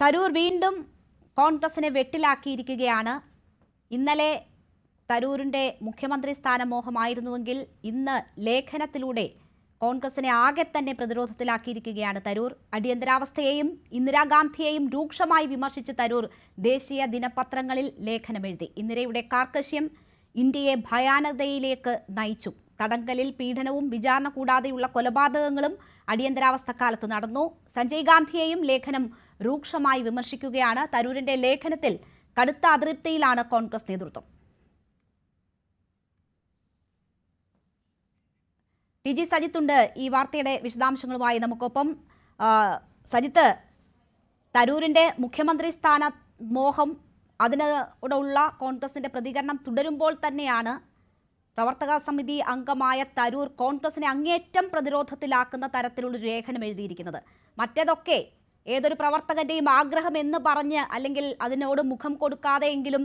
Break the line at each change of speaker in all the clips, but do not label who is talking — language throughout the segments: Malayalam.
തരൂർ വീണ്ടും കോൺഗ്രസിനെ വെട്ടിലാക്കിയിരിക്കുകയാണ്. ഇന്നലെ തരൂരിന്റെ മുഖ്യമന്ത്രി സ്ഥാനമോഹമായിരുന്നുവെങ്കിൽ ഇന്ന് ലേഖനത്തിലൂടെ കോൺഗ്രസിനെ ആകെ തന്നെ പ്രതിരോധത്തിലാക്കിയിരിക്കുകയാണ് തരൂർ. അടിയന്തരാവസ്ഥയെയും ഇന്ദിരാഗാന്ധിയെയും രൂക്ഷമായി വിമർശിച്ച് തരൂർ ദേശീയ ദിനപത്രങ്ങളിൽ ലേഖനമെഴുതി. ഇന്ദിരയുടെ കാർക്കശ്യം ഇന്ത്യയെ ഭയാനകതയിലേക്ക് നയിച്ചു. തടങ്കലിൽ പീഡനവും വിചാരണ കൂടാതെയുള്ള കൊലപാതകങ്ങളും അടിയന്തരാവസ്ഥ കാലത്ത് നടന്നു. സഞ്ജയ് ഗാന്ധിയെയും ലേഖനം രൂക്ഷമായി വിമർശിക്കുകയാണ്. തരൂരിന്റെ ലേഖനത്തിൽ കടുത്ത അതൃപ്തിയിലാണ് കോൺഗ്രസ് നേതൃത്വം. ടി ജി സജിത്തുണ്ട് ഈ വാർത്തയുടെ വിശദാംശങ്ങളുമായി നമുക്കൊപ്പം. സജിത്ത് തരൂരിന്റെ മുഖ്യമന്ത്രി സ്ഥാന മോഹം അതിനോടുള്ള കോൺഗ്രസിന്റെ പ്രതികരണം തുടരുമ്പോൾ തന്നെയാണ് പ്രവർത്തക സമിതി അംഗമായ തരൂർ കോൺഗ്രസിനെ അങ്ങേറ്റം പ്രതിരോധത്തിലാക്കുന്ന തരത്തിലുള്ള ലേഖനം എഴുതിയിരിക്കുന്നത്. മറ്റേതൊക്കെ? ഏതൊരു പ്രവർത്തകന്റെയും ആഗ്രഹം എന്ന് പറഞ്ഞ് അല്ലെങ്കിൽ അതിനോട് മുഖം കൊടുക്കാതെയെങ്കിലും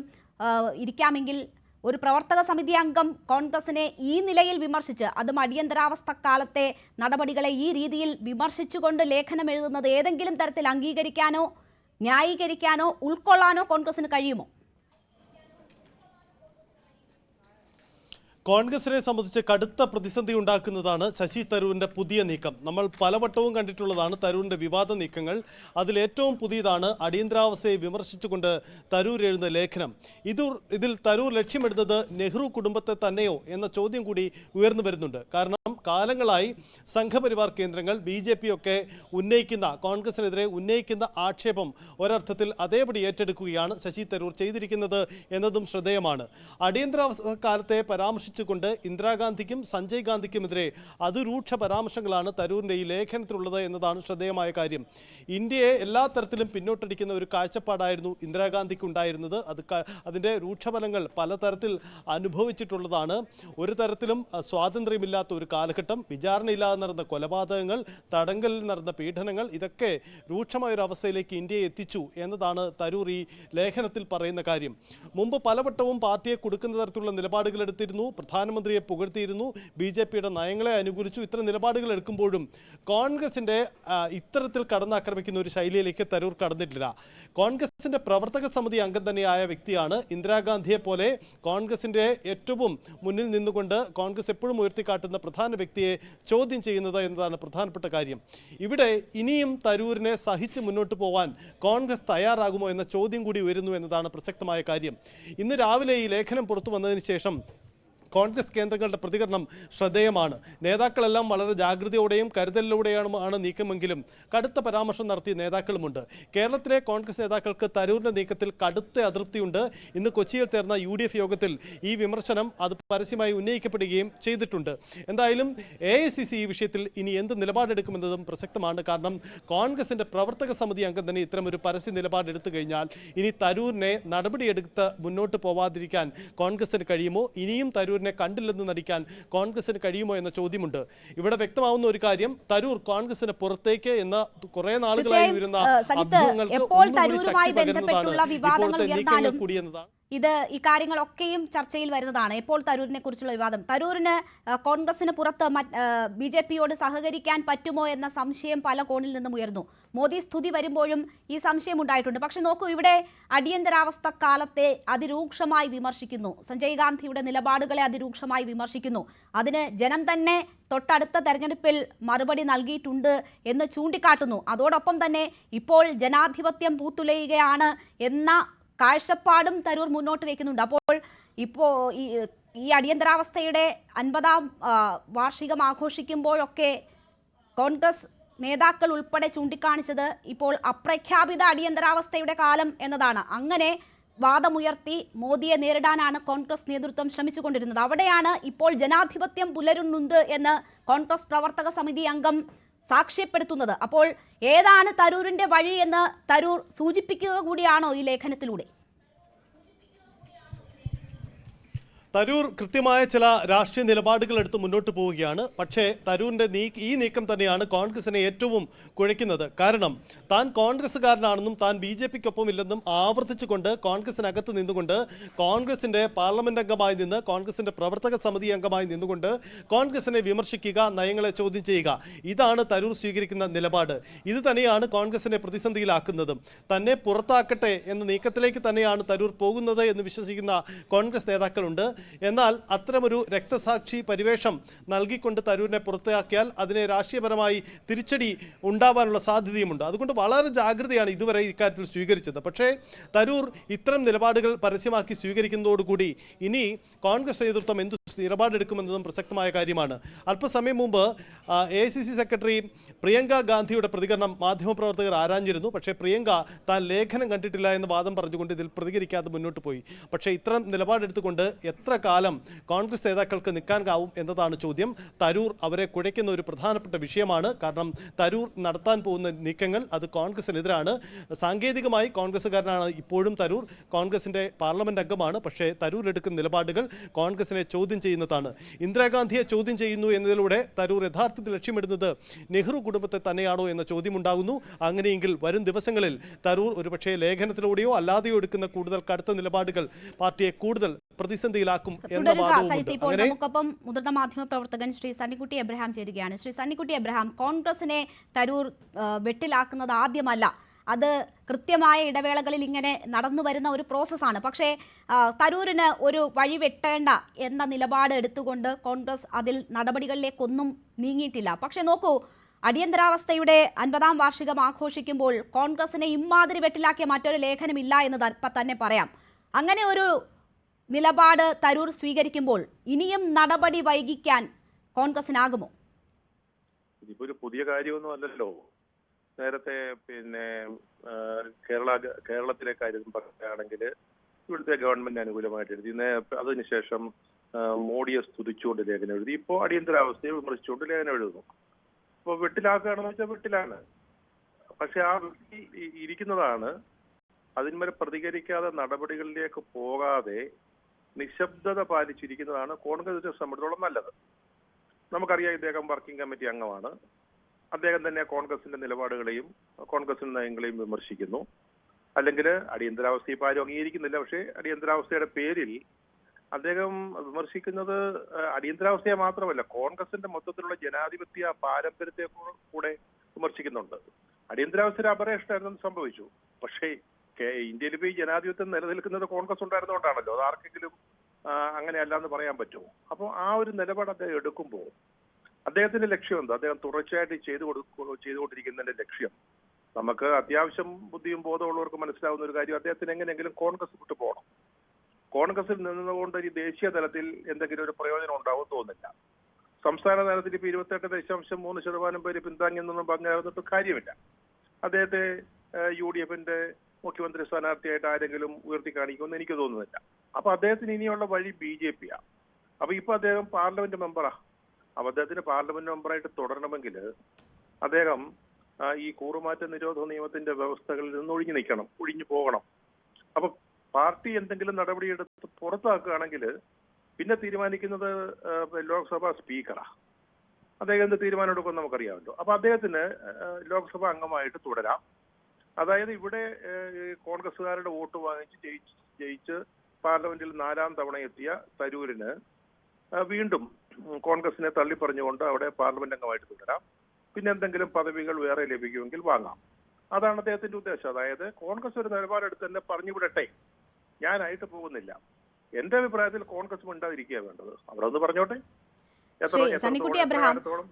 ഇരിക്കാമെങ്കിൽ ഒരു പ്രവർത്തക സമിതി അംഗം കോൺഗ്രസിനെ ഈ നിലയിൽ വിമർശിച്ച് അതും അടിയന്തരാവസ്ഥ കാലത്തെ നടപടികളെ ഈ രീതിയിൽ വിമർശിച്ചുകൊണ്ട് ലേഖനം എഴുതുന്നത് ഏതെങ്കിലും തരത്തിൽ അംഗീകരിക്കാനോ ന്യായീകരിക്കാനോ ഉൾക്കൊള്ളാനോ കോൺഗ്രസിന് കഴിയുമോ?
കോൺഗ്രസിനെ സംബന്ധിച്ച് കടുത്ത പ്രതിസന്ധി ഉണ്ടാക്കുന്നതാണ് ശശി തരൂരിന്റെ പുതിയ നീക്കം. നമ്മൾ പലവട്ടവും കണ്ടിട്ടുള്ളതാണ് തരൂരിന്റെ വിവാദ നീക്കങ്ങൾ. അതിലേറ്റവും പുതിയതാണ് അടിയന്തരാവസ്ഥയെ വിമർശിച്ചുകൊണ്ട് തരൂർ എഴുതുന്ന ലേഖനം. ഇത് ഇതിൽ തരൂർ ലക്ഷ്യമിടുന്നത് നെഹ്റു കുടുംബത്തെ തന്നെയോ എന്ന ചോദ്യം കൂടി ഉയർന്നു വരുന്നുണ്ട്. കാരണം കാലങ്ങളായി സംഘപരിവാർ കേന്ദ്രങ്ങൾ ബി ജെ പി ഒക്കെ ഉന്നയിക്കുന്ന കോൺഗ്രസിനെതിരെ ഉന്നയിക്കുന്ന ആക്ഷേപം ഒരർത്ഥത്തിൽ അതേപടി ഏറ്റെടുക്കുകയാണ് ശശി തരൂർ ചെയ്തിരിക്കുന്നത് എന്നതും ശ്രദ്ധേയമാണ്. അടിയന്തരാവസ്ഥ കാലത്തെ പരാമർശിച്ചുകൊണ്ട് ഇന്ദിരാഗാന്ധിക്കും സഞ്ജയ് ഗാന്ധിക്കുമെതിരെ അതിരൂക്ഷ പരാമർശങ്ങളാണ് തരൂരിന്റെ ഈ ലേഖനത്തിലുള്ളത് എന്നതാണ് ശ്രദ്ധേയമായ കാര്യം. ഇന്ത്യയെ എല്ലാ തരത്തിലും പിന്നോട്ടടിക്കുന്ന ഒരു കാഴ്ചപ്പാടായിരുന്നു ഇന്ദിരാഗാന്ധിക്ക് ഉണ്ടായിരുന്നത് അത് അതിന്റെ രൂക്ഷഫലങ്ങൾ പലതരത്തിൽ അനുഭവിച്ചിട്ടുള്ളതാണ്. ഒരു തരത്തിലും സ്വാതന്ത്ര്യമില്ലാത്ത ഒരു കാലഘട്ടം വിചാരണയില്ലാതെ നടന്ന കൊലപാതകങ്ങൾ തടങ്കലിൽ നടന്ന പീഡനങ്ങൾ ഇതൊക്കെ രൂക്ഷമായ ഒരു അവസ്ഥയിലേക്ക് ഇന്ത്യയെ എത്തിച്ചു എന്നതാണ് തരൂർ ഈ ലേഖനത്തിൽ പറയുന്ന കാര്യം. മുമ്പ് പലവട്ടവും പാർട്ടിയെ കൊടുക്കുന്ന തരത്തിലുള്ള നിലപാടുകൾ എടുത്തിരുന്നു. പ്രധാനമന്ത്രിയെ പുകഴ്ത്തിയിരുന്നു. ബി ജെ പിയുടെ നയങ്ങളെ അനുകൂലിച്ചു. ഇത്തരം നിലപാടുകൾ എടുക്കുമ്പോഴും കോൺഗ്രസിന്റെ ഇത്തരത്തിൽ കടന്നാക്രമിക്കുന്ന ഒരു ശൈലിയിലേക്ക് തരൂർ കടന്നിട്ടില്ല. കോൺഗ്രസിന്റെ പ്രവർത്തക സമിതി അംഗം തന്നെയായ വ്യക്തിയാണ് ഇന്ദിരാഗാന്ധിയെ പോലെ കോൺഗ്രസിന്റെ ഏറ്റവും മുന്നിൽ നിന്നുകൊണ്ട് കോൺഗ്രസ് എപ്പോഴും ഉയർത്തിക്കാട്ടുന്ന പ്രധാന വ്യക്തിയെ ചോദ്യം ചെയ്യുന്നത് എന്നതാണ് പ്രധാനപ്പെട്ട കാര്യം. ഇവിടെ ഇനിയും തരൂരിനെ സഹിച്ച് മുന്നോട്ട് പോവാൻ കോൺഗ്രസ് തയ്യാറാകുമോ എന്ന ചോദ്യം കൂടി ഉയരുന്നു എന്നതാണ് പ്രസക്തമായ കാര്യം. ഇന്ന് രാവിലെ ഈ ലേഖനം പുറത്തു വന്നതിന് ശേഷം കോൺഗ്രസ് കേന്ദ്രങ്ങളുടെ പ്രതികരണം ശ്രദ്ധേയമാണ്. നേതാക്കളെല്ലാം വളരെ ജാഗ്രതയോടെയും കരുതലിലൂടെയാണ് ആണ് നീക്കമെങ്കിലും കടുത്ത പരാമർശം നടത്തിയ നേതാക്കളുമുണ്ട്. കേരളത്തിലെ കോൺഗ്രസ് നേതാക്കൾക്ക് തരൂരിന്റെ നീക്കത്തിൽ കടുത്ത അതൃപ്തിയുണ്ട്. ഇന്ന് കൊച്ചിയിൽ ചേർന്ന യു യോഗത്തിൽ ഈ വിമർശനം അത് പരസ്യമായി ഉന്നയിക്കപ്പെടുകയും ചെയ്തിട്ടുണ്ട്. എന്തായാലും എ ഈ വിഷയത്തിൽ ഇനി എന്ത് നിലപാടെടുക്കുമെന്നതും പ്രസക്തമാണ്. കാരണം കോൺഗ്രസിന്റെ പ്രവർത്തക സമിതി അംഗം തന്നെ ഇത്തരം ഒരു പരസ്യ നിലപാടെടുത്തു കഴിഞ്ഞാൽ ഇനി തരൂരിനെ നടപടിയെടുത്ത് മുന്നോട്ട് പോവാതിരിക്കാൻ കോൺഗ്രസിന് കഴിയുമോ? ഇനിയും തരൂരിനെ കണ്ടില്ലെന്ന് നടിക്കാൻ കോൺഗ്രസിന് കഴിയുമോ എന്ന ചോദ്യമുണ്ട്. ഇവിടെ വ്യക്തമാവുന്ന ഒരു കാര്യം തരൂർ കോൺഗ്രസിന് പുറത്തേക്ക് എന്ന കുറെ നാളുകളായി
വരുന്ന
ഉയരുന്ന അഭ്യൂഹങ്ങൾക്ക് കൂടി എന്നതാണ്.
ഇത് ഈ കാര്യങ്ങളൊക്കെയും ചർച്ചയിൽ വരുന്നതാണ്. എപ്പോൾ തരൂരിനെ കുറിച്ചുള്ള വിവാദം. തരൂരിന് കോൺഗ്രസിന് പുറത്ത് ബി ജെ പിയോട് സഹകരിക്കാൻ പറ്റുമോ എന്ന സംശയം പല കോണിൽ നിന്നും ഉയർന്നു മോദി സ്തുതി വരുമ്പോഴും ഈ സംശയം ഉണ്ടായിട്ടുണ്ട്. പക്ഷെ നോക്കൂ ഇവിടെ അടിയന്തരാവസ്ഥ കാലത്തെ അതിരൂക്ഷമായി വിമർശിക്കുന്നു. സഞ്ജയ് ഗാന്ധിയുടെ നിലപാടുകളെ അതിരൂക്ഷമായി വിമർശിക്കുന്നു. അതിന് ജനം തന്നെ തൊട്ടടുത്ത തെരഞ്ഞെടുപ്പിൽ മറുപടി നൽകിയിട്ടുണ്ട് എന്ന് ചൂണ്ടിക്കാട്ടുന്നു. അതോടൊപ്പം തന്നെ ഇപ്പോൾ ജനാധിപത്യം പൂത്തുലയുകയാണ് എന്ന കാഴ്ചപ്പാടും തരൂർ മുന്നോട്ട് വയ്ക്കുന്നുണ്ട് അപ്പോൾ ഇപ്പോൾ ഈ ഈ അടിയന്തരാവസ്ഥയുടെ അൻപതാം വാർഷികം ആഘോഷിക്കുമ്പോഴൊക്കെ കോൺഗ്രസ് നേതാക്കൾ ഉൾപ്പെടെ ചൂണ്ടിക്കാണിച്ചത് ഇപ്പോൾ അപ്രഖ്യാപിത അടിയന്തരാവസ്ഥയുടെ കാലം എന്നതാണ്. അങ്ങനെ വാദമുയർത്തി മോദിയെ നേരിടാനാണ് കോൺഗ്രസ് നേതൃത്വം ശ്രമിച്ചുകൊണ്ടിരുന്നത്. അവിടെയാണ് ഇപ്പോൾ ജനാധിപത്യം പുലരുന്നുണ്ട് എന്ന് കോൺഗ്രസ് പ്രവർത്തക സമിതി അംഗം സാക്ഷ്യപ്പെടുത്തുന്നത്. അപ്പോൾ ഏതാണ് തരൂരിന്റെ വഴി എന്ന് തരൂർ സൂചിപ്പിക്കുക കൂടിയാണോ ഈ ലേഖനത്തിലൂടെ?
തരൂർ കൃത്യമായ ചില രാഷ്ട്രീയ നിലപാടുകൾ എടുത്ത് മുന്നോട്ട് പോവുകയാണ്. പക്ഷേ തരൂരിന്റെ നീ ഈ നീക്കം തന്നെയാണ് കോൺഗ്രസിനെ ഏറ്റവും കുഴയ്ക്കുന്നത്. കാരണം താൻ കോൺഗ്രസ്സുകാരനാണെന്നും താൻ ബി ജെ പിക്കൊപ്പം ഇല്ലെന്നും ആവർത്തിച്ചുകൊണ്ട് കോൺഗ്രസിനകത്ത് നിന്നുകൊണ്ട് കോൺഗ്രസിന്റെ പാർലമെന്റ് അംഗമായി നിന്ന് കോൺഗ്രസിന്റെ പ്രവർത്തക സമിതി അംഗമായി നിന്നുകൊണ്ട് കോൺഗ്രസിനെ വിമർശിക്കുക നയങ്ങളെ ചോദ്യം ചെയ്യുക. ഇതാണ് തരൂർ സ്വീകരിക്കുന്ന നിലപാട്. ഇത് തന്നെയാണ് കോൺഗ്രസിനെ പ്രതിസന്ധിയിലാക്കുന്നതും. തന്നെ പുറത്താക്കട്ടെ എന്ന നീക്കത്തിലേക്ക് തന്നെയാണ് തരൂർ പോകുന്നത് എന്ന് വിശ്വസിക്കുന്ന കോൺഗ്രസ് നേതാക്കളുണ്ട്. എന്നാൽ അത്തരമൊരു രക്തസാക്ഷി പരിവേഷം നൽകിക്കൊണ്ട് തരൂരിനെ പുറത്താക്കിയാൽ അതിനെ രാഷ്ട്രീയപരമായി തിരിച്ചടി ഉണ്ടാവാനുള്ള സാധ്യതയുമുണ്ട്. അതുകൊണ്ട് വളരെ ജാഗ്രതയാണ് ഇതുവരെ ഇക്കാര്യത്തിൽ സ്വീകരിച്ചത്. പക്ഷേ തരൂർ ഇത്തരം നിലപാടുകൾ പരസ്യമാക്കി സ്വീകരിക്കുന്നതോടുകൂടി ഇനി കോൺഗ്രസ് നേതൃത്വം എന്ത് നിലപാടെടുക്കുമെന്നതും പ്രസക്തമായ കാര്യമാണ്. അല്പസമയം മുമ്പ് A C C secretary Priyanka ഗാന്ധിയുടെ പ്രതികരണം മാധ്യമപ്രവർത്തകർ ആരാഞ്ഞിരുന്നു. പക്ഷേ പ്രിയങ്ക താൻ ലേഖനം കണ്ടിട്ടില്ല എന്ന വാദം പറഞ്ഞുകൊണ്ട് ഇതിൽ പ്രതികരിക്കാതെ മുന്നോട്ട് പോയി. പക്ഷേ ഇത്തരം നിലപാടെടുത്തുകൊണ്ട് എത്ര കാലം കോൺഗ്രസ് നേതാക്കൾക്ക് നിൽക്കാനാവും എന്നതാണ് ചോദ്യം. തരൂർ അവരെ കുഴയ്ക്കുന്ന ഒരു പ്രധാനപ്പെട്ട വിഷയമാണ്. കാരണം തരൂർ നടത്താൻ പോകുന്ന നീക്കങ്ങൾ അത് കോൺഗ്രസിനെതിരാണ്. സാങ്കേതികമായി കോൺഗ്രസ്സുകാരനാണ് ഇപ്പോഴും തരൂർ. കോൺഗ്രസിന്റെ പാർലമെന്റ് അംഗമാണ്. പക്ഷേ തരൂർ എടുക്കുന്ന നിലപാടുകൾ കോൺഗ്രസിനെ ചോദ്യം ചെയ്യുന്നതാണ്. ഇന്ദിരാഗാന്ധിയെ ചോദ്യം ചെയ്യുന്നു എന്നതിലൂടെ തരൂർ യഥാർത്ഥത്തിൽ ലക്ഷ്യമിടുന്നത് നെഹ്റു കുടുംബത്തെ തന്നെയാണോ എന്ന ചോദ്യമുണ്ടാകുന്നു. അങ്ങനെയെങ്കിൽ വരും ദിവസങ്ങളിൽ തരൂർ ഒരുപക്ഷേ ലേഖനത്തിലൂടെയോ അല്ലാതെയോ എടുക്കുന്ന കൂടുതൽ കടുത്ത നിലപാടുകൾ പാർട്ടിയെ കൂടുതൽ പ്രതിസന്ധിയിലാക്കും എന്ന
ഇപ്പോൾ നമുക്കൊപ്പം മുതിർന്ന മാധ്യമ പ്രവർത്തകൻ ശ്രീ സണ്ണിക്കുട്ടി എബ്രഹാം ചേരുകയാണ്. ശ്രീ സണ്ണിക്കുട്ടി എബ്രഹാം കോൺഗ്രസിനെ തരൂർ വെട്ടിലാക്കുന്നത് ആദ്യമല്ല. അത് കൃത്യമായ ഇടവേളകളിൽ ഇങ്ങനെ നടന്നു വരുന്ന ഒരു പ്രോസസ്സാണ്. പക്ഷേ തരൂരിന് ഒരു വഴി വെട്ടേണ്ട എന്ന നിലപാട് എടുത്തുകൊണ്ട് കോൺഗ്രസ് അതിൽ നടപടികളിലേക്കൊന്നും നീങ്ങിയിട്ടില്ല. പക്ഷേ നോക്കൂ അടിയന്തരാവസ്ഥയുടെ അൻപതാം വാർഷികം ആഘോഷിക്കുമ്പോൾ കോൺഗ്രസിനെ ഇമ്മാതിരി വെട്ടിലാക്കിയ മറ്റൊരു ലേഖനമില്ല എന്ന് തന്നെ പറയാം. അങ്ങനെ ഒരു നിലപാട് തരൂർ സ്വീകരിക്കുമ്പോൾ ഇനിയും നടപടി വൈകിക്കാൻ കോൺഗ്രസിനാകുമോ?
ഇതിപ്പോ ഒരു പുതിയ കാര്യമൊന്നും അല്ലല്ലോ. നേരത്തെ പിന്നെ കേരള കേരളത്തിലെ കാര്യം പറയുകയാണെങ്കിൽ ഇവിടുത്തെ ഗവൺമെന്റ് അനുകൂലമായിട്ട് എഴുതി. അതിനുശേഷം മോഡിയെ സ്തുതിച്ചുകൊണ്ട് ലേഖനം എഴുതി. ഇപ്പോൾ അടിയന്തരാവസ്ഥയെ വിമർശിച്ചുകൊണ്ട് ലേഖനം എഴുതുന്നു. അപ്പോൾ വെട്ടിലാക്കുകയാണെന്ന് വെച്ചാൽ വെട്ടിലാണ്. പക്ഷെ ആ ഇ- ഇരിക്കുന്നതാണ്. അതിന്മേൽ പ്രതികരിക്കാതെ നടപടികളിലേക്ക് പോകാതെ നിശബ്ദത പാലിച്ചിരിക്കുന്നതാണ് കോൺഗ്രസിനെ സംബന്ധിച്ചോളം നല്ലത്. നമുക്കറിയാം ഇദ്ദേഹം വർക്കിംഗ് കമ്മിറ്റി അംഗമാണ്. അദ്ദേഹം തന്നെ കോൺഗ്രസിന്റെ നിലപാടുകളെയും കോൺഗ്രസിന്റെ നയങ്ങളെയും വിമർശിക്കുന്നു. അല്ലെങ്കിൽ അടിയന്തരാവസ്ഥ ഇപ്പോൾ ആരും അംഗീകരിക്കുന്നില്ല. പക്ഷേ അടിയന്തരാവസ്ഥയുടെ പേരിൽ അദ്ദേഹം വിമർശിക്കുന്നത് അടിയന്തരാവസ്ഥയെ മാത്രമല്ല കോൺഗ്രസിന്റെ മൊത്തത്തിലുള്ള ജനാധിപത്യ പാരമ്പര്യത്തെ കൂടെ വിമർശിക്കുന്നുണ്ട്. അടിയന്തരാവസ്ഥയുടെ അപരേഷനായിരുന്നു സംഭവിച്ചു. പക്ഷേ ഇന്ത്യയിൽ ഇപ്പോൾ ഈ ജനാധിപത്യം നിലനിൽക്കുന്നത് കോൺഗ്രസ് ഉണ്ടായിരുന്നുകൊണ്ടാണല്ലോ അത് ആർക്കെങ്കിലും അങ്ങനെയല്ല എന്ന് പറയാൻ പറ്റുമോ? അപ്പോൾ ആ ഒരു നിലപാട് അദ്ദേഹം എടുക്കുമ്പോൾ അദ്ദേഹത്തിന്റെ ലക്ഷ്യം എന്താ? അദ്ദേഹം തുടർച്ചയായിട്ട് ചെയ്തു കൊടുക്കുക ചെയ്തുകൊണ്ടിരിക്കുന്നതിന്റെ ലക്ഷ്യം. നമുക്ക് അത്യാവശ്യം ബുദ്ധിയും ബോധമുള്ളവർക്ക് മനസ്സിലാവുന്ന ഒരു കാര്യം അദ്ദേഹത്തിന് എങ്ങനെയെങ്കിലും കോൺഗ്രസ് വിട്ടു പോകണം. കോൺഗ്രസിൽ നിന്നുകൊണ്ട് ഈ ദേശീയ തലത്തിൽ എന്തെങ്കിലും ഒരു പ്രയോജനം ഉണ്ടാവും തോന്നില്ല സംസ്ഥാന തലത്തിൽ ഇപ്പൊ ഇരുപത്തെട്ട് ദശാംശം മൂന്ന് ശതമാനം പേര് പിന്താങ്ങിയെന്നൊന്നും പറഞ്ഞിട്ട് കാര്യമില്ല. അദ്ദേഹത്തെ യു ഡി എഫിന്റെ മുഖ്യമന്ത്രി സ്ഥാനാർത്ഥിയായിട്ട് ആരെങ്കിലും ഉയർത്തി കാണിക്കുമെന്ന് എനിക്ക് തോന്നുന്നില്ല. അപ്പൊ അദ്ദേഹത്തിന് ഇനിയുള്ള വഴി ബി ജെ പിയാ. അപ്പൊ ഇപ്പൊ അദ്ദേഹം പാർലമെന്റ് മെമ്പറാ. അപ്പൊ അദ്ദേഹത്തിന് പാർലമെന്റ് മെമ്പറായിട്ട് തുടരണമെങ്കിൽ അദ്ദേഹം ഈ കൂറുമാറ്റ നിരോധന നിയമത്തിന്റെ വ്യവസ്ഥകളിൽ നിന്ന് ഒഴിഞ്ഞു നിൽക്കണം ഒഴിഞ്ഞു പോകണം. അപ്പൊ പാർട്ടി എന്തെങ്കിലും നടപടിയെടുത്ത് പുറത്താക്കുകയാണെങ്കിൽ പിന്നെ തീരുമാനിക്കുന്നത് ലോക്സഭാ സ്പീക്കറാ. അദ്ദേഹം എന്ത് തീരുമാനം എടുക്കുമെന്ന് നമുക്കറിയാമല്ലോ. അപ്പൊ അദ്ദേഹത്തിന് ലോക്സഭാ അംഗമായിട്ട് തുടരാം. അതായത് ഇവിടെ കോൺഗ്രസുകാരുടെ വോട്ട് വാങ്ങിച്ച് ജയിച്ച് ജയിച്ച് പാർലമെന്റിൽ നാലാം തവണ എത്തിയ തരൂരിന് വീണ്ടും കോൺഗ്രസിനെ തള്ളിപ്പറഞ്ഞുകൊണ്ട് അവിടെ പാർലമെന്റ് അംഗമായിട്ട് തുടരാം. പിന്നെ എന്തെങ്കിലും പദവികൾ വേറെ ലഭിക്കുമെങ്കിൽ വാങ്ങാം. അതാണ് അദ്ദേഹത്തിന്റെ ഉദ്ദേശം. അതായത് കോൺഗ്രസ് ഒരു നിലപാടെടുത്ത് തന്നെ പറഞ്ഞു വിടട്ടെ ഞാനായിട്ട് പോകുന്നില്ല. എന്റെ അഭിപ്രായത്തിൽ കോൺഗ്രസ് മിണ്ടാതിരിക്കുക വേണ്ടത്. അവിടെ ഒന്ന് പറഞ്ഞോട്ടെ.
സണ്ണിക്കുട്ടി?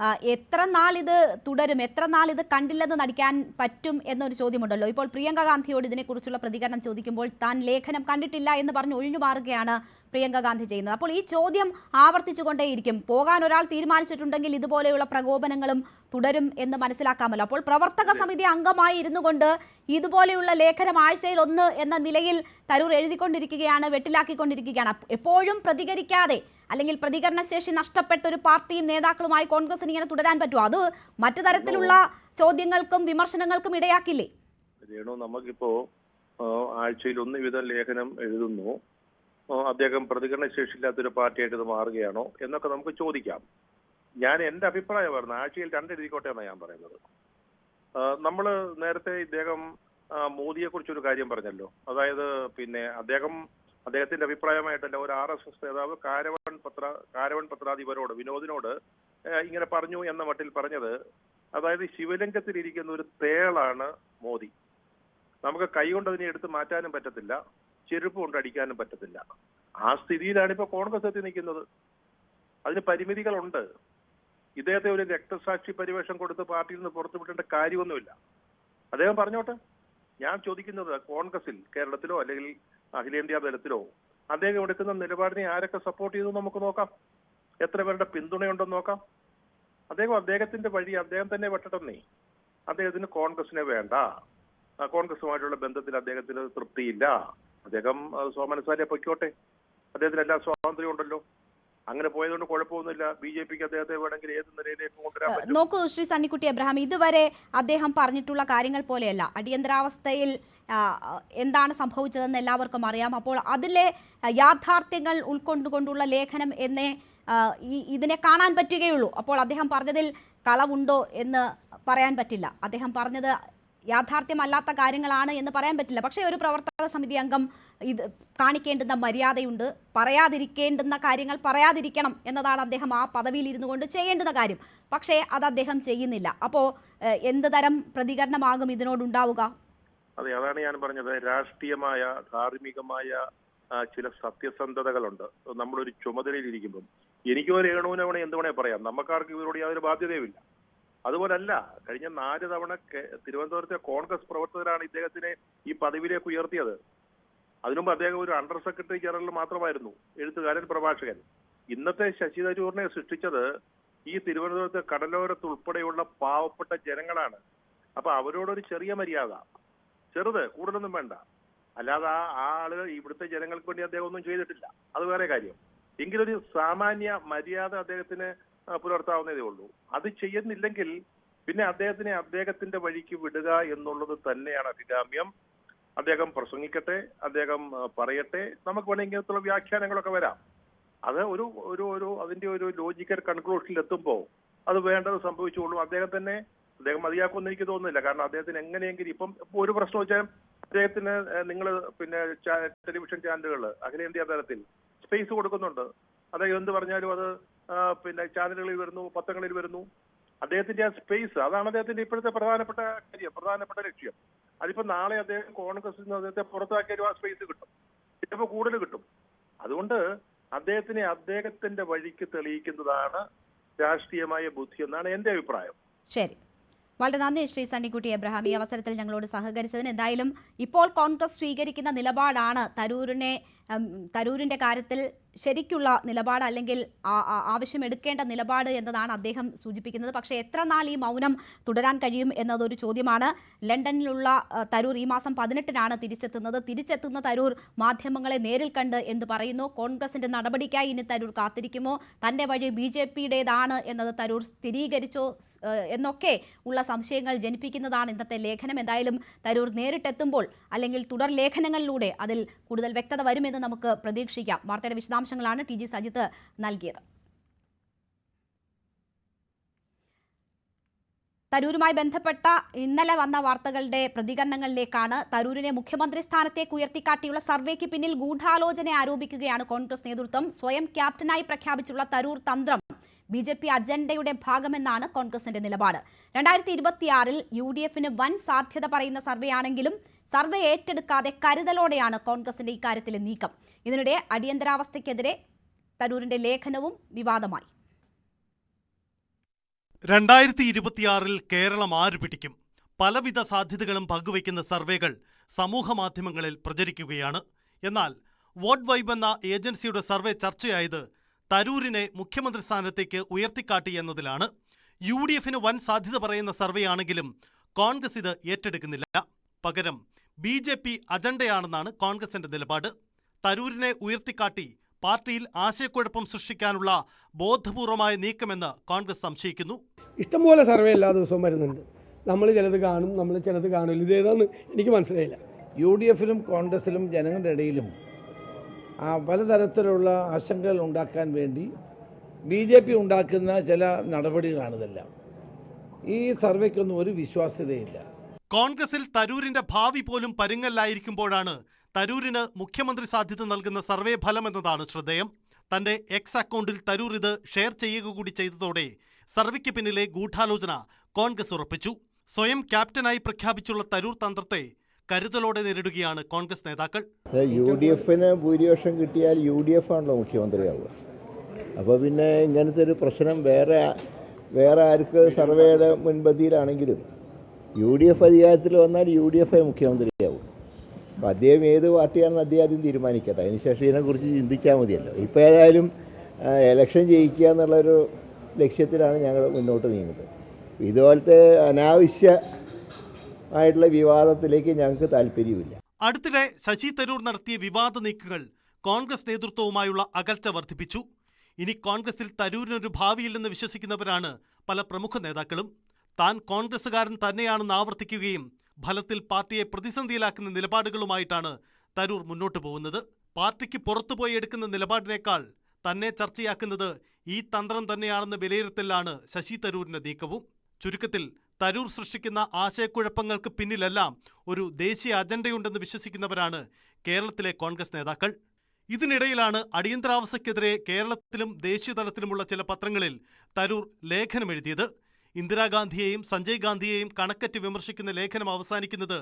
ആ, എത്ര നാൾ ഇത് തുടരും? എത്ര നാൾ ഇത് കണ്ടില്ലെന്ന് നടിക്കാൻ പറ്റും എന്നൊരു ചോദ്യമുണ്ടല്ലോ. ഇപ്പോൾ പ്രിയങ്ക ഗാന്ധിയോട് ഇതിനെക്കുറിച്ചുള്ള പ്രതികരണം ചോദിക്കുമ്പോൾ താൻ ലേഖനം കണ്ടിട്ടില്ല എന്ന് പറഞ്ഞ് ഒഴിഞ്ഞു മാറുകയാണ് പ്രിയങ്ക ഗാന്ധി ചെയ്യുന്നത്. അപ്പോൾ ഈ ചോദ്യം ആവർത്തിച്ചുകൊണ്ടേയിരിക്കും. പോകാൻ ഒരാൾ തീരുമാനിച്ചിട്ടുണ്ടെങ്കിൽ ഇതുപോലെയുള്ള പ്രകോപനങ്ങളും തുടരും എന്ന് മനസ്സിലാക്കാമല്ലോ. അപ്പോൾ പ്രവർത്തക സമിതി അംഗമായി ഇരുന്നു കൊണ്ട് ഇതുപോലെയുള്ള ലേഖനം ആഴ്ചയിൽ ഒന്ന് എന്ന നിലയിൽ തരൂർ എഴുതിക്കൊണ്ടിരിക്കുകയാണ് വെട്ടിലാക്കിക്കൊണ്ടിരിക്കുകയാണ്. എപ്പോഴും പ്രതികരിക്കാതെ അല്ലെങ്കിൽ പ്രതികരണശേഷി നഷ്ടപ്പെട്ട ഒരു പാർട്ടിയും നേതാക്കളുമായി കോൺഗ്രസിന് ഇങ്ങനെ തുടരാൻ പറ്റുമോ? അത് മറ്റു തരത്തിലുള്ള ചോദ്യങ്ങൾക്കും വിമർശനങ്ങൾക്കും ഇടയാക്കില്ലേ?
രേണു നമുക്കിപ്പോ ആഴ്ചയിൽ ഒന്ന് വീതം ലേഖനം എഴുതുന്നു. അദ്ദേഹം പ്രതികരണ ശേഷിയില്ലാത്തൊരു പാർട്ടിയായിട്ട് ഇത് മാറുകയാണോ എന്നൊക്കെ നമുക്ക് ചോദിക്കാം. ഞാൻ എന്റെ അഭിപ്രായമായിരുന്നു ആഴ്ചയിൽ രണ്ട് എഴുതിക്കോട്ടെ എന്നാണ് ഞാൻ പറയുന്നത്. നമ്മൾ നേരത്തെ ഇദ്ദേഹം മോദിയെ കുറിച്ചൊരു കാര്യം പറഞ്ഞല്ലോ. അതായത് പിന്നെ അദ്ദേഹം അദ്ദേഹത്തിന്റെ അഭിപ്രായമായിട്ടല്ല ഒരു ആർ എസ് എസ് നേതാവ് കാരവൺ പത്ര കാരവൺ പത്രാധിപരോട് വിനോദിനോട് ഇങ്ങനെ പറഞ്ഞു എന്ന മട്ടിൽ പറഞ്ഞത് അതായത് ശിവലിംഗത്തിലിരിക്കുന്ന ഒരു തേളാണ് മോദി. നമുക്ക് കൈകൊണ്ട് അതിനെ എടുത്ത് മാറ്റാനും പറ്റത്തില്ല ചെരുപ്പ് കൊണ്ട് അടിക്കാനും പറ്റത്തില്ല. ആ സ്ഥിതിയിലാണ് ഇപ്പൊ കോൺഗ്രസ് എത്തി നിൽക്കുന്നത്. അതിന് പരിമിതികളുണ്ട്. ഇദ്ദേഹത്തെ ഒരു രക്തസാക്ഷി പരിവേഷം കൊടുത്ത് പാർട്ടിയിൽ നിന്ന് പുറത്തുവിട്ടേണ്ട കാര്യമൊന്നുമില്ല. അദ്ദേഹം പറഞ്ഞോട്ടെ. ഞാൻ ചോദിക്കുന്നത് കോൺഗ്രസിൽ കേരളത്തിലോ അല്ലെങ്കിൽ അഖിലേന്ത്യാ തലത്തിലോ അദ്ദേഹം എടുക്കുന്ന നിലപാടിനെ ആരൊക്കെ സപ്പോർട്ട് ചെയ്തു നമുക്ക് നോക്കാം? എത്ര പേരുടെ പിന്തുണയുണ്ടെന്ന് നോക്കാം? അദ്ദേഹം അദ്ദേഹത്തിന്റെ വഴി അദ്ദേഹം തന്നെ വെട്ടട്ടെന്നേ. അദ്ദേഹത്തിന് കോൺഗ്രസിനെ വേണ്ട. കോൺഗ്രസുമായിട്ടുള്ള ബന്ധത്തിൽ അദ്ദേഹത്തിന് തൃപ്തിയില്ല. അദ്ദേഹം സോമനസാരിയെ പൊയ്ക്കോട്ടെ. അദ്ദേഹത്തിന് എല്ലാ സ്വാതന്ത്ര്യം ഉണ്ടല്ലോ അങ്ങനെ പോയതുകൊണ്ട് കുഴപ്പമൊന്നുമില്ല. ബി ജെ പിക്ക് അദ്ദേഹത്തെ വേണമെങ്കിൽ ഏത് നിലയിലേക്ക് കൊണ്ടുവരാൻ പറ്റും?
നോക്കൂ ശ്രീ സണ്ണിക്കുട്ടി അബ്രഹാം ഇതുവരെ അദ്ദേഹം പറഞ്ഞിട്ടുള്ള കാര്യങ്ങൾ പോലെയല്ല. അടിയന്തരാവസ്ഥയിൽ എന്താണ് സംഭവിച്ചതെന്ന് എല്ലാവർക്കും അറിയാം. അപ്പോൾ അതിലെ യാഥാർത്ഥ്യങ്ങൾ ഉൾക്കൊണ്ടുകൊണ്ടുള്ള ലേഖനം എന്നേ ഈ ഇതിനെ കാണാൻ പറ്റുകയുള്ളൂ. അപ്പോൾ അദ്ദേഹം പറഞ്ഞതിൽ കളവുണ്ടോ എന്ന് പറയാൻ പറ്റില്ല. അദ്ദേഹം പറഞ്ഞത് യാഥാർത്ഥ്യമല്ലാത്ത കാര്യങ്ങളാണ് എന്ന് പറയാൻ പറ്റില്ല. പക്ഷേ ഒരു പ്രവർത്തക സമിതി അംഗം ഇത് കാണിക്കേണ്ടുന്ന മര്യാദയുണ്ട്. പറയാതിരിക്കേണ്ടുന്ന കാര്യങ്ങൾ പറയാതിരിക്കണം എന്നതാണ് അദ്ദേഹം ആ പദവിയിൽ ഇരുന്നു കൊണ്ട് ചെയ്യേണ്ടുന്ന കാര്യം. പക്ഷേ അത് അദ്ദേഹം ചെയ്യുന്നില്ല. അപ്പോൾ എന്ത് തരം പ്രതികരണമാകും ഇതിനോടുണ്ടാവുക?
അതെ അതാണ് ഞാൻ പറഞ്ഞത്. രാഷ്ട്രീയമായ ധാർമ്മികമായ ചില സത്യസന്ധതകളുണ്ട്. നമ്മളൊരു ചുമതലയിൽ ഇരിക്കുമ്പം എനിക്ക് ഒരു ഏണൂനവണ എന്ത് വേണേ പറയാം. നമുക്കാർക്ക് ഇവരോട് യാതൊരു ബാധ്യതയുമില്ല. അതുപോലല്ല കഴിഞ്ഞ നാല് തവണ തിരുവനന്തപുരത്തെ കോൺഗ്രസ് പ്രവർത്തകരാണ് ഇദ്ദേഹത്തിനെ ഈ പദവിയിലേക്ക് ഉയർത്തിയത്. അതിനുമുമ്പ് അദ്ദേഹം ഒരു അണ്ടർ സെക്രട്ടറി ജനറൽ മാത്രമായിരുന്നു എഴുത്തുകാരൻ പ്രഭാഷകൻ. ഇന്നത്തെ ശശി തരൂറിനെ സൃഷ്ടിച്ചത് ഈ തിരുവനന്തപുരത്ത് കടലോരത്ത് ഉൾപ്പെടെയുള്ള പാവപ്പെട്ട ജനങ്ങളാണ്. അപ്പൊ അവരോടൊരു ചെറിയ മര്യാദ. ചെറുത് കൂടുതലൊന്നും വേണ്ട. അല്ലാതെ ആ ആളുകൾ ഇവിടുത്തെ ജനങ്ങൾക്ക് വേണ്ടി അദ്ദേഹം ഒന്നും ചെയ്തിട്ടില്ല. അത് വേറെ കാര്യം. എങ്കിലൊരു സാമാന്യ മര്യാദ അദ്ദേഹത്തിന് പുലർത്താവുന്നതേ ഉള്ളൂ. അത് ചെയ്യുന്നില്ലെങ്കിൽ പിന്നെ അദ്ദേഹത്തിനെ അദ്ദേഹത്തിന്റെ വഴിക്ക് വിടുക എന്നുള്ളത് തന്നെയാണ് അഭികാമ്യം. അദ്ദേഹം പ്രസംഗിക്കട്ടെ അദ്ദേഹം പറയട്ടെ. നമുക്ക് വേണമെങ്കിൽ ഇങ്ങനത്തുള്ള വ്യാഖ്യാനങ്ങളൊക്കെ വരാം. അത് ഒരു ഒരു ഒരു അതിന്റെ ഒരു ലോജിക്കൽ കൺക്ലൂഷനിൽ എത്തുമ്പോൾ അത് വേണ്ടത് സംഭവിച്ചുള്ളൂ അദ്ദേഹം തന്നെ അദ്ദേഹം മതിയാക്കുമെന്ന് എനിക്ക് തോന്നുന്നില്ല. കാരണം അദ്ദേഹത്തിന് എങ്ങനെയെങ്കിലും ഇപ്പം ഒരു പ്രശ്നം വെച്ചാൽ അദ്ദേഹത്തിന് നിങ്ങൾ പിന്നെ ടെലിവിഷൻ ചാനലുകൾ അഖിലേന്ത്യാ തലത്തിൽ സ്പേസ് കൊടുക്കുന്നുണ്ട്. അദ്ദേഹം എന്ത് പറഞ്ഞാലും അത് പിന്നെ ചാനലുകളിൽ വരുന്നു പത്രങ്ങളിൽ വരുന്നു. അദ്ദേഹത്തിന്റെ ആ സ്പേസ് അതാണ് അദ്ദേഹത്തിന്റെ ഇപ്പോഴത്തെ പ്രധാനപ്പെട്ട കാര്യം പ്രധാനപ്പെട്ട ലക്ഷ്യം. അതിപ്പോ നാളെ അദ്ദേഹം കോൺഗ്രസിൽ നിന്ന് അദ്ദേഹത്തെ പുറത്താക്കിയാലും ആ സ്പേസ് കിട്ടും. ചിലപ്പോൾ കൂടുതൽ കിട്ടും. അതുകൊണ്ട് അദ്ദേഹത്തിനെ അദ്ദേഹത്തിന്റെ വഴിക്ക് തെളിയിക്കുന്നതാണ് രാഷ്ട്രീയമായ ബുദ്ധി എന്നാണ് എന്റെ അഭിപ്രായം.
ശരി. വളരെ നന്ദി ശ്രീ സണ്ണിക്കുട്ടി എബ്രഹാം ഈ അവസരത്തിൽ ഞങ്ങളോട് സഹകരിച്ചതിന് എന്തായാലും ഇപ്പോൾ കോൺഗ്രസ് സ്വീകരിക്കുന്ന നിലപാടാണ് തരൂരിനെ തരൂരിന്റെ കാര്യത്തിൽ ശരിക്കുള്ള നിലപാട് അല്ലെങ്കിൽ ആവശ്യമെടുക്കേണ്ട നിലപാട് എന്നതാണ് അദ്ദേഹം സൂചിപ്പിക്കുന്നത്. പക്ഷേ എത്ര നാൾ ഈ മൗനം തുടരാൻ കഴിയും എന്നതൊരു ചോദ്യമാണ്. ലണ്ടനിലുള്ള തരൂർ ഈ മാസം പതിനെട്ടിനാണ് തിരിച്ചെത്തുന്നത്. തിരിച്ചെത്തുന്ന തരൂർ മാധ്യമങ്ങളെ നേരിൽ കണ്ട് എന്ന് പറയുന്നു. കോൺഗ്രസിന്റെ നടപടിക്കായി ഇനി തരൂർ കാത്തിരിക്കുമോ? തന്റെ വഴി ബി ജെ പിയുടേതാണ് എന്നത് തരൂർ സ്ഥിരീകരിച്ചോ എന്നൊക്കെ ഉള്ള സംശയങ്ങൾ ജനിപ്പിക്കുന്നതാണ് ഇന്നത്തെ ലേഖനം. എന്തായാലും തരൂർ നേരിട്ടെത്തുമ്പോൾ അല്ലെങ്കിൽ തുടർ ലേഖനങ്ങളിലൂടെ അതിൽ കൂടുതൽ വ്യക്തത വരുമെന്ന് നമുക്ക് പ്രതീക്ഷിക്കാം. വാർത്തയുടെ വിശദാംശങ്ങളാണ് ടി ജി സജിത്ത് നൽകിയത്. തരൂരുമായി ബന്ധപ്പെട്ട ഇന്നലെ വന്ന വാർത്തകളുടെ പ്രതികരണങ്ങളിലേക്കാണ് തരൂരിനെ മുഖ്യമന്ത്രി സ്ഥാനത്തേക്ക് ഉയർത്തിക്കാട്ടിയുള്ള സർവേക്ക് പിന്നിൽ ഗൂഢാലോചന ആരോപിക്കുകയാണ് കോൺഗ്രസ് നേതൃത്വം. സ്വയം ക്യാപ്റ്റനായി പ്രഖ്യാപിച്ചുള്ള തരൂർ തന്ത്രം ബി ജെ പി അജണ്ടയുടെ ഭാഗമെന്നാണ് കോൺഗ്രസിന്റെ നിലപാട്. രണ്ടായിരത്തി ഇരുപത്തിയാറിൽ യു ഡി എഫിന് വൻ സാധ്യത പറയുന്ന സർവേയാണെങ്കിലും സർവേ ഏറ്റെടുക്കാതെ കരുതലോടെയാണ് കോൺഗ്രസിന്റെ ഇക്കാര്യത്തിലെ നീക്കം. ഇതിനിടെ അടിയന്തരാവസ്ഥയ്ക്കെതിരെ തരൂരിന്റെ ലേഖനവും വിവാദമായി.
രണ്ടായിരത്തി ഇരുപത്തിയാറിൽ കേരളം ആര് പിടിക്കും? പലവിധ സാധ്യതകളും പങ്കുവയ്ക്കുന്ന സർവേകൾ സമൂഹ മാധ്യമങ്ങളിൽ പ്രചരിക്കുകയാണ്. എന്നാൽ വോട്ട് വൈബ് എന്ന ഏജൻസിയുടെ സർവേ ചർച്ചയായത് തരൂരിനെ മുഖ്യമന്ത്രി സ്ഥാനത്തേക്ക് ഉയർത്തിക്കാട്ടി എന്നതിലാണ്. യു ഡി എഫിന് വൻ സാധ്യത പറയുന്ന സർവേയാണെങ്കിലും കോൺഗ്രസ് ഇത് ഏറ്റെടുക്കുന്നില്ല. പകരം ബി ജെ പി അജണ്ടയാണെന്നാണ് കോൺഗ്രസിന്റെ നിലപാട്. തരൂരിനെ ഉയർത്തിക്കാട്ടി പാർട്ടിയിൽ ആശയക്കുഴപ്പം സൃഷ്ടിക്കാനുള്ള ബോധപൂർവമായ നീക്കമെന്ന് കോൺഗ്രസ് സംശയിക്കുന്നു.
ഇഷ്ടംപോലെ സർവേ എല്ലാ ദിവസവും വരുന്നുണ്ട്. നമ്മൾ ചിലത് കാണും നമ്മൾ ചിലത് കാണില്ല. ഇതേതാന്ന് എനിക്ക് മനസ്സിലായില്ല.
യു ഡി എഫിലും കോൺഗ്രസിലും ജനങ്ങളുടെ ഇടയിലും
ആ പലതരത്തിലുള്ള ആശങ്കകൾ ഉണ്ടാക്കാൻ വേണ്ടി ബി ജെ പി ഉണ്ടാക്കുന്ന ചില നടപടികളാണിതെല്ലാം ഈ സർവേക്കൊന്നും ഒരു വിശ്വാസ്യതയില്ല.
കോൺഗ്രസിൽ തരൂരിന്റെ ഭാവി പോലും പരുങ്ങല്ലായിരിക്കുമ്പോഴാണ് തരൂരിന് മുഖ്യമന്ത്രി സാധ്യത നൽകുന്ന സർവേ ഫലം എന്നതാണ് ശ്രദ്ധേയം. തന്റെ എക്സ് അക്കൗണ്ടിൽ തരൂർ ഇത് ഷെയർ ചെയ്യുക കൂടി ചെയ്തതോടെ സർവേക്ക് പിന്നിലെ ഗൂഢാലോചന കോൺഗ്രസ് ഉറപ്പിച്ചു. സ്വയം ക്യാപ്റ്റനായി പ്രഖ്യാപിച്ചുള്ള തരൂർ തന്ത്രത്തെ കരുതലോടെ നേരിടുകയാണ് കോൺഗ്രസ് നേതാക്കൾ.
യു ഡി എഫിന് ഭൂരിപക്ഷം കിട്ടിയാൽ യു ഡി എഫ് ആണല്ലോ മുഖ്യമന്ത്രിയാവുക. അപ്പോൾ പിന്നെ ഇങ്ങനത്തെ ഒരു പ്രശ്നം വേറെ വേറെ ആർക്ക് സർവേയുടെ മുൻപന്തിയിലാണെങ്കിലും യു ഡി എഫ് അധികാരത്തിൽ വന്നാൽ യു ഡി എഫ് മുഖ്യമന്ത്രിയാവും. അപ്പോൾ അദ്ദേഹം ഏത് പാർട്ടിയാണെന്ന് അദ്ദേഹം ആദ്യം തീരുമാനിക്കട്ടെ. അതിനുശേഷം ഇതിനെക്കുറിച്ച് ചിന്തിച്ചാൽ മതിയല്ലോ. ഇപ്പോൾ ഏതായാലും എലക്ഷൻ ജയിക്കുക എന്നുള്ളൊരു ലക്ഷ്യത്തിലാണ് ഞങ്ങൾ മുന്നോട്ട് നീങ്ങുന്നത്. ഇതുപോലത്തെ അനാവശ്യ ആയിട്ടുള്ള വിവാദത്തിലേക്ക് ഞങ്ങൾക്ക് താല്പര്യമില്ല.
അടുത്തിടെ ശശി തരൂർ നടത്തിയ വിവാദ നീക്കങ്ങൾ കോൺഗ്രസ് നേതൃത്വവുമായുള്ള അകൽച്ച വർദ്ധിപ്പിച്ചു. ഇനി കോൺഗ്രസിൽ തരൂരിനൊരു ഭാവിയില്ലെന്ന് വിശ്വസിക്കുന്നവരാണ് പല പ്രമുഖ നേതാക്കളും. താൻ കോൺഗ്രസുകാരൻ തന്നെയാണെന്ന് ആവർത്തിക്കുകയും ഫലത്തിൽ പാർട്ടിയെ പ്രതിസന്ധിയിലാക്കുന്ന നിലപാടുകളുമായിട്ടാണ് തരൂർ മുന്നോട്ടു പോകുന്നത്. പാർട്ടിക്ക് പുറത്തുപോയി എടുക്കുന്ന നിലപാടിനേക്കാൾ തന്നെ ചർച്ചയാക്കുന്നത് ഈ തന്ത്രം തന്നെയാണെന്ന വിലയിരുത്തലാണ് ശശി തരൂരിന്റെ നീക്കവും. ചുരുക്കത്തിൽ തരൂർ സൃഷ്ടിക്കുന്ന ആശയക്കുഴപ്പങ്ങൾക്ക് പിന്നിലെല്ലാം ഒരു ദേശീയ അജണ്ടയുണ്ടെന്ന് വിശ്വസിക്കുന്നവരാണ് കേരളത്തിലെ കോൺഗ്രസ് നേതാക്കൾ. ഇതിനിടയിലാണ് അടിയന്തരാവസ്ഥയ്ക്കെതിരെ കേരളത്തിലും ദേശീയ തലത്തിലുമുള്ള ചില പത്രങ്ങളിൽ തരൂർ ലേഖനം എഴുതിയത് ഇന്ദിരാഗാന്ധിയെയും സഞ്ജയ് ഗാന്ധിയെയും കണക്കറ്റ് വിമർശിക്കുന്ന ലേഖനം അവസാനിക്കുന്നത്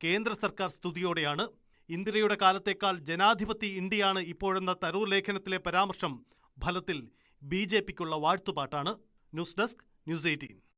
കേന്ദ്ര സർക്കാർ സ്തുതിയോടെയാണ്. ഇന്ദിരയുടെ കാലത്തേക്കാൾ ജനാധിപത്യ ഇന്ത്യയാണ് ഇപ്പോഴെന്ന തരൂർ ലേഖനത്തിലെ പരാമർശം ഫലത്തിൽ ബി ജെ പിക്കുള്ള വാഴ്ത്തുപാട്ടാണ്. News desk news eighteen.